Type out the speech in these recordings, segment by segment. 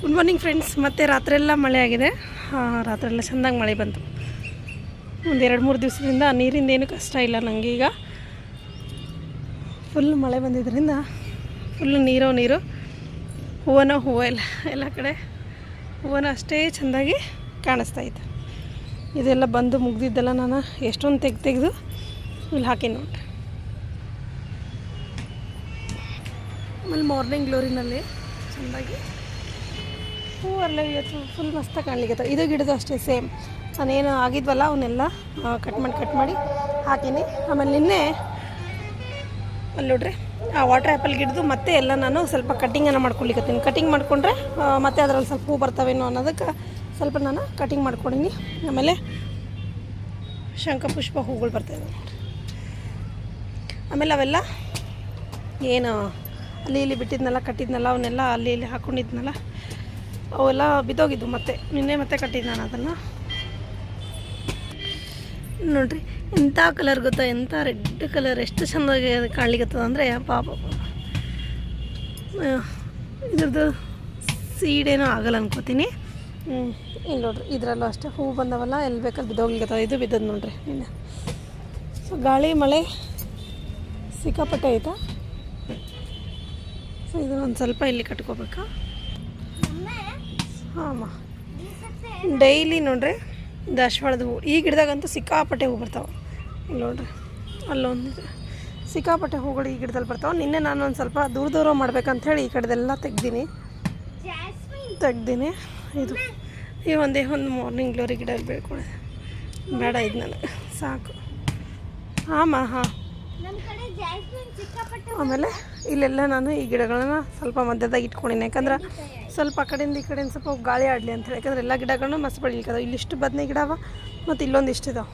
Good morning friends ಮತ್ತೆ ರಾತ್ರಿಯೆಲ್ಲ ಮಳೆ ಆಗಿದೆ. ರಾತ್ರೆಲ್ಲ ಚೆಂದಾಗಿ ಮಳೆ ಬಂತು. ಒಂದು ಎರಡು ಮೂರು ದಿವಸದಿಂದ ನೀರಿಂದ ಏನು ಕಷ್ಟ ಇಲ್ಲ ನನಗೆ ಈಗ. ಫುಲ್ ಮಳೆ ಬಂದಿದ್ದರಿಂದ ಫುಲ್ ನೀರೋ, ನೀರು, ಹೂವನೋ, ಹೂವು ಎಲ್ಲ ಎಲ್ಲ ಕಡೆ ಹೂವನ ಅಷ್ಟೇ ಚೆಂದಾಗಿ ಕಾಣಿಸ್ತಾ ಇತ್ತು ಇದೆಲ್ಲ ಬಂದು ಮುಗ್ದಿದ್ದೆಲ್ಲ ನಾನು ಎಷ್ಟೊಂದು ತೆಗ್ದು ತೆಗೆದು ಇಲ್ಲಿ ಹಾಕಿ ನೋಡ್ರಿ. ಆಮೇಲೆ ಮಾರ್ನಿಂಗ್ ಗ್ಲೋರಿನಲ್ಲಿ ಚೆಂದಾಗಿ ಹೂವೆಲ್ಲ ಇವತ್ತು ಫುಲ್ ಮಸ್ತಾಗಿ ಕಾಣಲಿಕ್ಕೆ ಇದು ಗಿಡದ ಅಷ್ಟೇ ಸೇಮ್ ನಾನೇನು ಆಗಿದ್ವಲ್ಲ, ಅವನ್ನೆಲ್ಲ ಕಟ್ ಮಾಡಿ ಕಟ್ ಮಾಡಿ ಹಾಕೀನಿ. ಆಮೇಲೆ ನಿನ್ನೆ ಅಲ್ಲಿ ನೋಡ್ರಿ, ಆ ವಾಟರ್ ಆ್ಯಪಲ್ ಗಿಡದು ಮತ್ತೆ ಎಲ್ಲ ನಾನು ಸ್ವಲ್ಪ ಕಟ್ಟಿಂಗನ್ನು ಮಾಡ್ಕೊಳ್ಲಿಕ್ಕತ್ತೀನಿ ಕಟಿಂಗ್ ಮಾಡಿಕೊಂಡ್ರೆ ಮತ್ತೆ ಅದರಲ್ಲಿ ಸ್ವಲ್ಪ ಹೂ ಬರ್ತಾವೇನೋ ಅನ್ನೋದಕ್ಕೆ ಸ್ವಲ್ಪ ನಾನು ಕಟಿಂಗ್ ಮಾಡ್ಕೊಂಡಿನಿ. ಆಮೇಲೆ ಶಂಖಪುಷ್ಪ ಹೂಗಳು ಬರ್ತಾಯಿದೆ ಆಮೇಲೆ ಅವೆಲ್ಲ ಏನು, ಅಲ್ಲಿ ಇಲ್ಲಿ ಬಿಟ್ಟಿದ್ನಲ್ಲ, ಕಟ್ಟಿದ್ನಲ್ಲ, ಅವನ್ನೆಲ್ಲ ಅಲ್ಲಿ ಇಲ್ಲಿ ಹಾಕ್ಕೊಂಡಿದ್ನಲ್ಲ ಅವೆಲ್ಲ ಬಿದ್ದೋಗಿದ್ದು ಮತ್ತೆ, ನಿನ್ನೆ ಮತ್ತೆ ಕಟ್ಟಿದ್ದು ನಾನು ಅದನ್ನು. ನೋಡ್ರಿ ಎಂಥ ಕಲರ್ ಗೊತ್ತಾ? ಎಂಥ ರೆಡ್ ಕಲರ್ ಎಷ್ಟು ಚೆಂದಾಗಿ ಕಾಣ್ಲಿಕ್ಕತ್ತದ ಅಂದರೆ, ಪಾಪ. ಇದ್ರದ್ದು ಸೀಡೇನೂ ಆಗಲ್ಲ ಅನ್ಕೋತೀನಿ. ಇಲ್ಲಿ ನೋಡ್ರಿ, ಇದರಲ್ಲೂ ಅಷ್ಟೇ. ಹೂ ಬಂದವಲ್ಲ, ಎಲ್ಲಿ ಬೇಕಲ್ಲಿ ಬಿದ್ದೋಗ್ಲಿಕ್ಕತ್ತದ ಇದು ಬಿದ್ದದ್ದು ನೋಡ್ರಿ, ನಿನ್ನೆ. ಸೊ ಗಾಳಿ, ಮಳೆ ಸಿಕ್ಕಾಪಟ್ಟೆ ಐತಾ ಸೊ ಇದು ಒಂದು ಸ್ವಲ್ಪ ಇಲ್ಲಿ ಕಟ್ಕೋಬೇಕಾ? ಹಾಂ ಡೈಲಿ ನೋಡ್ರಿ ದಾಶವಾಳದ ಹೂ. ಈ ಗಿಡದಾಗಂತೂ ಸಿಕ್ಕಾಪಟ್ಟೆ ಹೂ ಬರ್ತಾವೆ. ಇಲ್ಲಿ ನೋಡ್ರಿ, ಅಲ್ಲೊಂದು ಸಿಕ್ಕಾಪಟ್ಟೆ ಹೂಗಳು ಈ ಗಿಡದಲ್ಲಿ ಬರ್ತಾವೆ. ನಿನ್ನೆ ನಾನು ಒಂದು ಸ್ವಲ್ಪ ದೂರ ದೂರ ಮಾಡ್ಬೇಕಂತ ಹೇಳಿ ಈ ಕಡೆದೆಲ್ಲ ತೆಗ್ದೀನಿ. ತೆಗ್ದೀನಿ. ಇದು, ಈ ಒಂದೇ ಒಂದು ಮಾರ್ನಿಂಗ್ ಗ್ಲೋರಿ ಗಿಡ ಇಲ್ಲಿ ಬೇಡ ಇದು ನನಗೆ. ಸಾಕು. ಹಾಂ ಹಾಂ. ಜಾಸ್ಮಿನ್ ಸಿಕ್ಕಾಪಟ್ಟೆ ಆಮೇಲೆ ಇಲ್ಲೆಲ್ಲ ನಾನು ಈ ಗಿಡಗಳನ್ನ ಸ್ವಲ್ಪ ಮಧ್ಯದಾಗ ಇಟ್ಕೊಂಡಿನಿ. ಯಾಕಂದ್ರೆ ಸ್ವಲ್ಪ ಆ ಕಡೆಯಿಂದ ಈ ಕಡೆಯಿಂದ ಸ್ವಲ್ಪ ಗಾಳಿ ಆಡಲಿ ಅಂತ ಹೇಳಿ. ಯಾಕಂದ್ರೆ ಎಲ್ಲ ಗಿಡಗಳನ್ನೂ ಮಸ್ತ್ ಬೆಳಿಲಿಕ್ಕದಾವ ಇಲ್ಲಿಷ್ಟು ಬದನೆ ಗಿಡ ಅವ ಮತ್ತು ಇಲ್ಲೊಂದು ಇಷ್ಟು ಇದಾವೆ.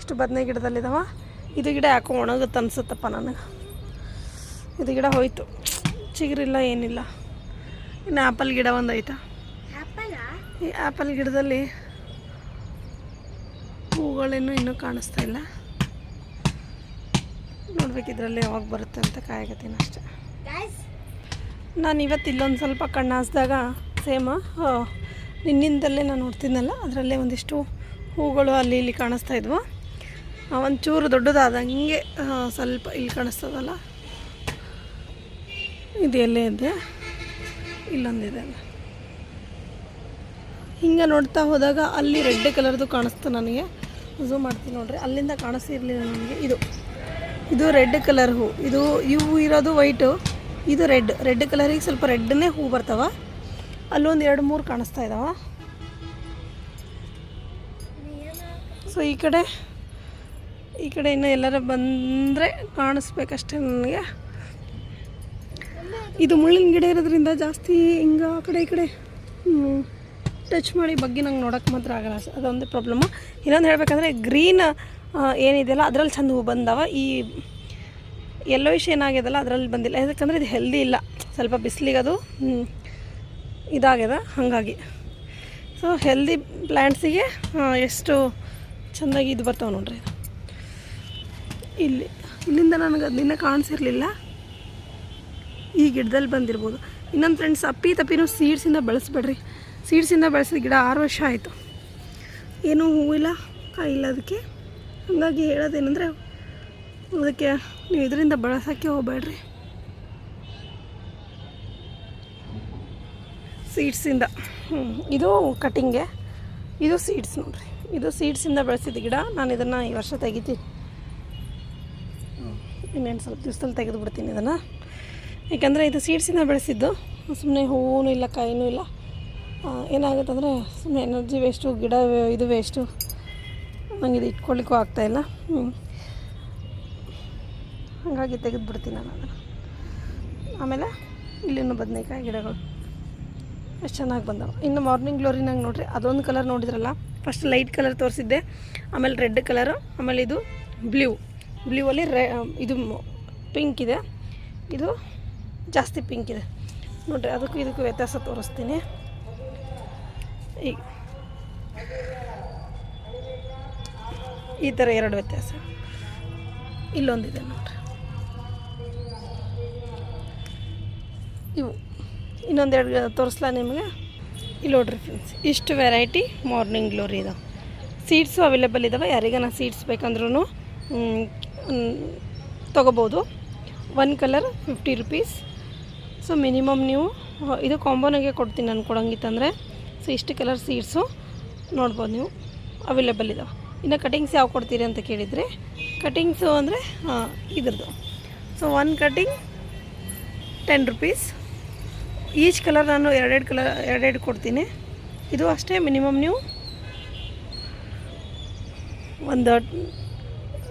ಇಷ್ಟು ಬದನೆ ಗಿಡದಲ್ಲಿದಾವ ಇದು ಗಿಡ ಯಾಕೋ ಒಣಗುತ್ತ ಅನ್ಸುತ್ತಪ್ಪ ನನಗೆ. ಇದು ಗಿಡ ಹೋಯ್ತು. ಚಿಗುರಿಲ್ಲ ಏನಿಲ್ಲ. ಇನ್ನು ಆ್ಯಪಲ್ ಗಿಡ ಒಂದು ಐತಾ. ಈ ಆ್ಯಪಲ್ ಗಿಡದಲ್ಲಿ ಹೂಗಳೇನು ಇನ್ನೂ ಕಾಣಿಸ್ತಾ ಇಲ್ಲ. ನೋಡ್ಬೇಕಿದ್ರಲ್ಲಿ ಯಾವಾಗ ಬರುತ್ತೆ ಅಂತ ಕಾಯಕತ್ತೀನಿ ಅಷ್ಟೇ. ನಾನು ಇವತ್ತು ಇಲ್ಲೊಂದು ಸ್ವಲ್ಪ ಕಣ್ಣು ಹಾಸ್ದಾಗ ಸೇಮ ನಿನ್ನಿಂದಲ್ಲೇ ನಾನು ನೋಡ್ತಿದ್ದೆನಲ್ಲ ಅದರಲ್ಲೇ ಒಂದಿಷ್ಟು ಹೂಗಳು ಅಲ್ಲಿ ಇಲ್ಲಿ ಕಾಣಿಸ್ತಾ ಇದ್ವು. ಒಂಚೂರು ದೊಡ್ಡದಾದಂಗೆ ಸ್ವಲ್ಪ ಇಲ್ಲಿ ಕಾಣಿಸ್ತದಲ್ಲ. ಇದು ಎಲ್ಲೇ ಇದೆ ಇಲ್ಲೊಂದಿದೆ ಅಲ್ಲ ಹಿಂಗೆ ನೋಡ್ತಾ ಹೋದಾಗ ಅಲ್ಲಿ ರೆಡ್ ಕಲರ್ದು ಕಾಣಿಸ್ತು ನನಗೆ. ಝೂಮ್ ಮಾಡ್ತೀನಿ ನೋಡ್ರಿ, ಅಲ್ಲಿಂದ ಕಾಣಿಸ್ತಿರ್ಲಿಲ್ಲ ನನಗೆ. ಇದು ಇದು ರೆಡ್ ಕಲರ್ ಹೂ. ಇದು, ಇವು ಇರೋದು ವೈಟು ಇದು ರೆಡ್ ರೆಡ್ ಕಲರಿಗೆ ಸ್ವಲ್ಪ ರೆಡ್ನೇ ಹೂ ಬರ್ತಾವ. ಅಲ್ಲೊಂದು ಎರಡು ಮೂರು ಕಾಣಿಸ್ತಾ ಇದಾವ. ಸೊ ಈ ಕಡೆ ಈ ಕಡೆ ಇನ್ನು ಎಲ್ಲರ ಬಂದರೆ ಕಾಣಿಸ್ಬೇಕಷ್ಟೇ ನನಗೆ. ಇದು ಮುಳ್ಳಿನ ಗಿಡ ಇರೋದ್ರಿಂದ ಜಾಸ್ತಿ ಹಿಂಗೆ ಆ ಕಡೆ ಈ ಕಡೆ ಟಚ್ ಮಾಡಿ ಬಗ್ಗೆ ನಂಗೆ ನೋಡೋಕೆ ಮಾತ್ರ ಆಗಲ್ಲ. ಅದೊಂದೇ ಪ್ರಾಬ್ಲಮ್ಮು ಇನ್ನೊಂದು ಹೇಳಬೇಕಂದ್ರೆ ಗ್ರೀನ್ ಏನಿದೆಯಲ್ಲ, ಅದರಲ್ಲಿ ಚಂದ ಹೂ ಬಂದವ. ಈ ಯೆಲ್ಲೋಯಿಶ್ ಏನಾಗಿದೆಲ್ಲ ಅದರಲ್ಲಿ ಬಂದಿಲ್ಲ. ಯಾಕಂದರೆ ಇದು ಹೆಲ್ದಿ ಇಲ್ಲ. ಸ್ವಲ್ಪ ಬಿಸಿಲಿಗೆ ಅದು ಇದಾಗ್ಯದ, ಹಾಗಾಗಿ. ಸೊ ಹೆಲ್ದಿ ಪ್ಲ್ಯಾಂಟ್ಸಿಗೆ ಎಷ್ಟು ಚೆಂದಾಗಿ ಇದು ಬರ್ತಾವೆ ನೋಡ್ರಿ. ಇಲ್ಲಿ, ಇಲ್ಲಿಂದ ನನಗೆ ಅದನ್ನ ಕಾಣಿಸಿರ್ಲಿಲ್ಲ. ಈ ಗಿಡದಲ್ಲಿ ಬಂದಿರ್ಬೋದು. ಇನ್ನೊಂದು ಫ್ರೆಂಡ್ಸ್ ಅಪ್ಪಿ ತಪ್ಪಿನೂ ಸೀಡ್ಸಿಂದ ಬೆಳೆಸ್ಬೇಡ್ರಿ. ಸೀಡ್ಸಿಂದ ಬೆಳೆಸಿದ ಗಿಡ ಆರು ವರ್ಷ ಆಯಿತು. ಏನೂ ಹೂವಿಲ್ಲ, ಕಾಯಿಲ್ಲ ಅದಕ್ಕೆ. ಹಾಗಾಗಿ ಹೇಳೋದೇನೆಂದರೆ ಅದಕ್ಕೆ ನೀವು ಇದರಿಂದ ಬಳಸೋಕ್ಕೆ ಹೋಗಬೇಡ್ರಿ. ಸೀಡ್ಸಿಂದ. ಇದು ಕಟಿಂಗೆ ಇದು ಸೀಡ್ಸ್ ನೋಡಿರಿ. ಇದು ಸೀಡ್ಸಿಂದ ಬೆಳೆಸಿದ ಗಿಡ. ನಾನು ಇದನ್ನು ಈ ವರ್ಷ ತೆಗಿತೀನಿ. ಇನ್ನೇನು ಸ್ವಲ್ಪ ದಿವ್ಸದಲ್ಲಿ ತೆಗೆದು ಬಿಡ್ತೀನಿ ಇದನ್ನು. ಯಾಕಂದರೆ ಇದು ಸೀಡ್ಸಿಂದ ಬೆಳೆಸಿದ್ದು. ಸುಮ್ಮನೆ ಹೂವೂ ಇಲ್ಲ, ಕಾಯಿನೂ ಇಲ್ಲ. ಏನಾಗುತ್ತೆ ಅಂದರೆ ಸುಮ್ಮನೆ ಎನರ್ಜಿ ವೇಸ್ಟು, ಗಿಡ ಇದು ವೇಸ್ಟು. ನಂಗೆ ಇದು ಇಟ್ಕೊಳ್ಳಿಕ್ಕೂ ಆಗ್ತಾಯಿಲ್ಲ ಹ್ಞೂ ಹಾಗಾಗಿ ತೆಗೆದು ಬಿಡ್ತೀನಿ ನಾನು ಅದನ್ನು. ಆಮೇಲೆ ಇಲ್ಲಿನೂ ಬದನೇಕಾಯಿ ಗಿಡಗಳು. ಎಷ್ಟು ಚೆನ್ನಾಗಿ ಬಂದವು. ಇನ್ನು ಮಾರ್ನಿಂಗ್ ಗ್ಲೋರಿನಾಗ ನೋಡ್ರಿ, ಅದೊಂದು ಕಲರ್ ನೋಡಿದ್ರಲ್ಲ ಫಸ್ಟ್ ಲೈಟ್ ಕಲರ್ ತೋರಿಸಿದ್ದೆ, ಆಮೇಲೆ ರೆಡ್ ಕಲರು ಆಮೇಲೆ ಇದು ಬ್ಲೂ ಬ್ಲೂವಲ್ಲಿ ರೆ ಇದು ಪಿಂಕ್ ಇದೆ. ಇದು ಜಾಸ್ತಿ ಪಿಂಕ್ ಇದೆ. ನೋಡಿರಿ, ಅದಕ್ಕೂ ಇದಕ್ಕೂ ವ್ಯತ್ಯಾಸ ತೋರಿಸ್ತೀನಿ. ಈಗ ಈ ಥರ ಎರಡು ವ್ಯತ್ಯಾಸ. ಇಲ್ಲೊಂದಿದೆ ನೋಡ್ರಿ. ಇವು. ಇನ್ನೊಂದೆರಡು ತೋರಿಸ್ಲಾ ನಿಮಗೆ? ಇಲ್ಲಿ ನೋಡ್ರಿ ಫ್ರೆಂಡ್ಸ್ ಇಷ್ಟು ವೆರೈಟಿ ಮಾರ್ನಿಂಗ್ ಗ್ಲೋರಿ ಇದಾವೆ ಸೀಡ್ಸು ಅವೈಲೇಬಲ್ ಇದಾವೆ, ಯಾರಿಗಾನ ಸೀಡ್ಸ್ ಬೇಕಂದ್ರೂ ತೊಗೋಬೋದು. One colour fifty rupees so minimum ನೀವು ಇದು ಕಾಂಬೋನಾಗೆ ಕೊಡ್ತೀನಿ ನಾನು ಕೊಡೋಂಗಿತ್ತಂದರೆ ಸೊ ಇಷ್ಟು ಕಲರ್ ಸೀಡ್ಸು ನೋಡ್ಬೋದು ನೀವು. ಅವೈಲೇಬಲ್ ಇದಾವೆ. ಇನ್ನು ಕಟಿಂಗ್ಸ್ ಯಾವ ಕೊಡ್ತೀರಿ ಅಂತ ಕೇಳಿದರೆ ಕಟಿಂಗ್ಸು ಅಂದರೆ ಇದ್ರದ್ದು. So one cutting ten rupees each colour ನಾನು ಎರಡೆರಡು ಕಲರ್ ಎರಡೆರಡು ಕೊಡ್ತೀನಿ. ಇದು ಅಷ್ಟೇ ಮಿನಿಮಮ್ ನೀವು ಒಂದು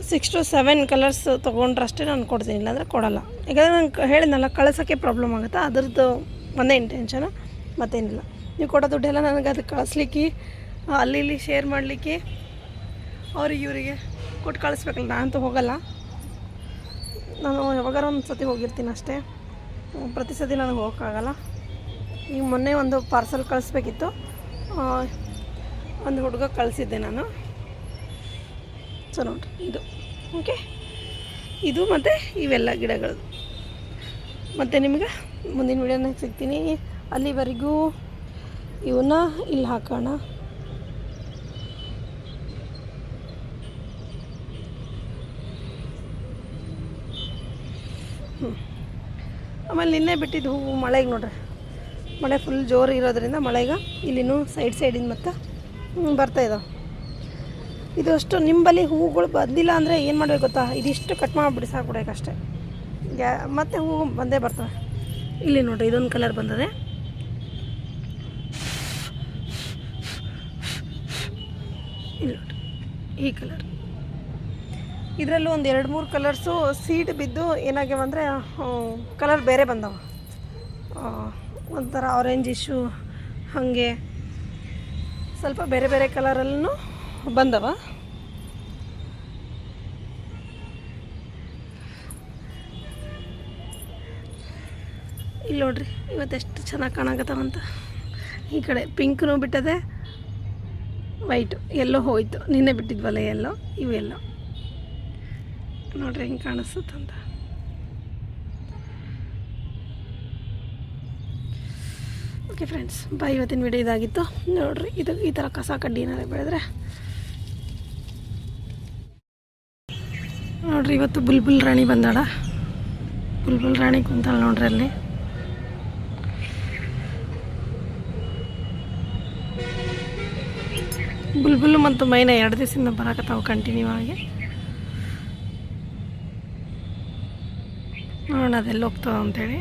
ಸಿಕ್ಸ್ ಟು ಸೆವೆನ್ ಕಲರ್ಸ್ ತೊಗೊಂಡ್ರೆ ಅಷ್ಟೇ ನಾನು ಕೊಡ್ತೀನಿ, ಇಲ್ಲಾಂದರೆ ಕೊಡಲ್ಲ. ಯಾಕಂದರೆ ನಾನು ಹೇಳಿದ್ನಲ್ಲ ಕಳ್ಸೋಕ್ಕೆ ಪ್ರಾಬ್ಲಮ್ ಆಗುತ್ತೆ? ಅದ್ರದ್ದು ಒಂದೇ ಇಂಟೆನ್ಷನು ಮತ್ತೇನಿಲ್ಲ. ನೀವು ಕೊಡೋ ದುಡ್ಡೆಲ್ಲ ನನಗೆ ಅದು ಕಳಿಸ್ಲಿಕ್ಕೆ, ಅಲ್ಲಿ ಇಲ್ಲಿ ಶೇರ್ ಮಾಡಲಿಕ್ಕೆ ಅವ್ರಿಗೆ ಇವರಿಗೆ ಕೊಟ್ಟು ಕಳಿಸ್ಬೇಕಲ್ಲ ನಾನಂತೂ ಹೋಗಲ್ಲ. ನಾನು ಯಾವಾಗಾರ ಒಂದು ಸತಿ ಹೋಗಿರ್ತೀನಿ ಅಷ್ಟೇ. ಪ್ರತಿ ಸತಿ ನನಗೆ ಹೋಗೋಕ್ಕಾಗಲ್ಲ. ಈಗ ಮೊನ್ನೆ ಒಂದು ಪಾರ್ಸಲ್ ಕಳಿಸ್ಬೇಕಿತ್ತು. ಒಂದು ಹುಡುಗ ಕಳಿಸಿದ್ದೆ ನಾನು. ಸೊ ನೋಡಿರಿ, ಇದು. ಓಕೆ ಇದು ಮತ್ತು ಇವೆಲ್ಲ ಗಿಡಗಳು. ಮತ್ತು ನಿಮಗೆ ಮುಂದಿನ ವಿಡಿಯೋನಾಗ ಸಿಗ್ತೀನಿ. ಅಲ್ಲಿವರೆಗೂ ಇವನ್ನ ಇಲ್ಲಿ ಹಾಕೋಣ. ಆಮೇಲೆ ನಿನ್ನೆ ಬಿಟ್ಟಿದ್ದು ಹೂವು ಮಳೆಗೆ ನೋಡ್ರಿ. ಮಳೆ ಫುಲ್ ಜೋರು ಇರೋದ್ರಿಂದ ಮಳೆಗ ಇಲ್ಲಿನೂ ಸೈಡ್ ಸೈಡಿಂದ ಮತ್ತು ಬರ್ತಾಯಿದ್ದಾವೆ ಇದು ಅಷ್ಟು ನಿಂಬಲ್ಲಿ ಹೂವುಗಳು ಬಂದಿಲ್ಲ ಅಂದರೆ ಏನು ಮಾಡಬೇಕು ಗೊತ್ತಾ? ಇದಿಷ್ಟು ಕಟ್ ಮಾಡಿಬಿಡಿ ಸಾಕುಡೋಕ್ಕಷ್ಟೇ ಗ್ಯಾ ಮತ್ತು ಹೂವು ಬಂದೇ ಬರ್ತವೆ. ಇಲ್ಲಿ ನೋಡಿರಿ, ಇದೊಂದು ಕಲರ್ ಬಂದದೆ. ಇಲ್ಲಿ ನೋಡಿರಿ, ಈ ಕಲರ್ ಇದರಲ್ಲೂ ಒಂದು ಎರಡು ಮೂರು ಕಲರ್ಸು ಸೀಡ್ ಬಿದ್ದು ಏನಾಗ್ಯಾವ ಅಂದರೆ ಕಲರ್ ಬೇರೆ ಬಂದವ. ಒಂಥರ ಆರೆಂಜ್ ಇಶ್ಯೂ ಹಾಗೆ ಸ್ವಲ್ಪ ಬೇರೆ ಬೇರೆ ಕಲರಲ್ಲೂ ಬಂದವ. ಇಲ್ಲಿ ನೋಡ್ರಿ ಇವತ್ತೆಷ್ಟು ಚೆನ್ನಾಗಿ ಕಾಣಕತ್ತಾವಂತ ಈ ಕಡೆ ಪಿಂಕ್ನು ಬಿಟ್ಟದೆ ವೈಟು ಎಲ್ಲೋ ಹೋಯ್ತು. ನಿನ್ನೆ ಬಿಟ್ಟಿದ್ವಲ್ಲ ಎಲ್ಲೋ ಇವೆಲ್ಲೋ ನೋಡ್ರಿ ಹೆಂಗೆ ಕಾಣಿಸುತ್ತಂತ. ಓಕೆ ಫ್ರೆಂಡ್ಸ್ ಬಾಯ್ ಇವತ್ತಿನ ವಿಡಿಯೋ ಇದಾಗಿತ್ತು. ನೋಡ್ರಿ, ಇದು ಈ ಥರ ಕಸ ಕಡ್ಡಿ ಏನಾದ್ರು ಬೆಳೆದ್ರೆ. ನೋಡ್ರಿ, ಇವತ್ತು ಬುಲ್ಬುಲ್ ರಾಣಿ ಬಂದಾಳ. ಬುಲ್ಬುಲ್ ರಾಣಿ ಕುಂತಾಳ ನೋಡ್ರಿ ಅಲ್ಲಿ. ಬುಲ್ಬುಲ್ ಮತ್ತು ಮೈನ ಎರಡು ದಿವಸದಿಂದ ಬರಾಕತ್ತಾವ ಕಂಟಿನ್ಯೂ ಆಗಿ. ನೋಡೋಣ ಅದೆಲ್ಲ ಹೋಗ್ತಾವ ಅಂತೇಳಿ.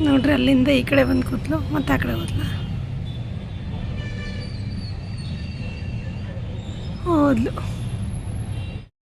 ನೋಡ್ರಿ ಅಲ್ಲಿಂದ ಈ ಕಡೆ ಬಂದು ಕೂತ್ಲು ಮತ್ತೆ ಆ ಕಡೆ ಹೋದ್ಲ. ಹೋದ್ಲು.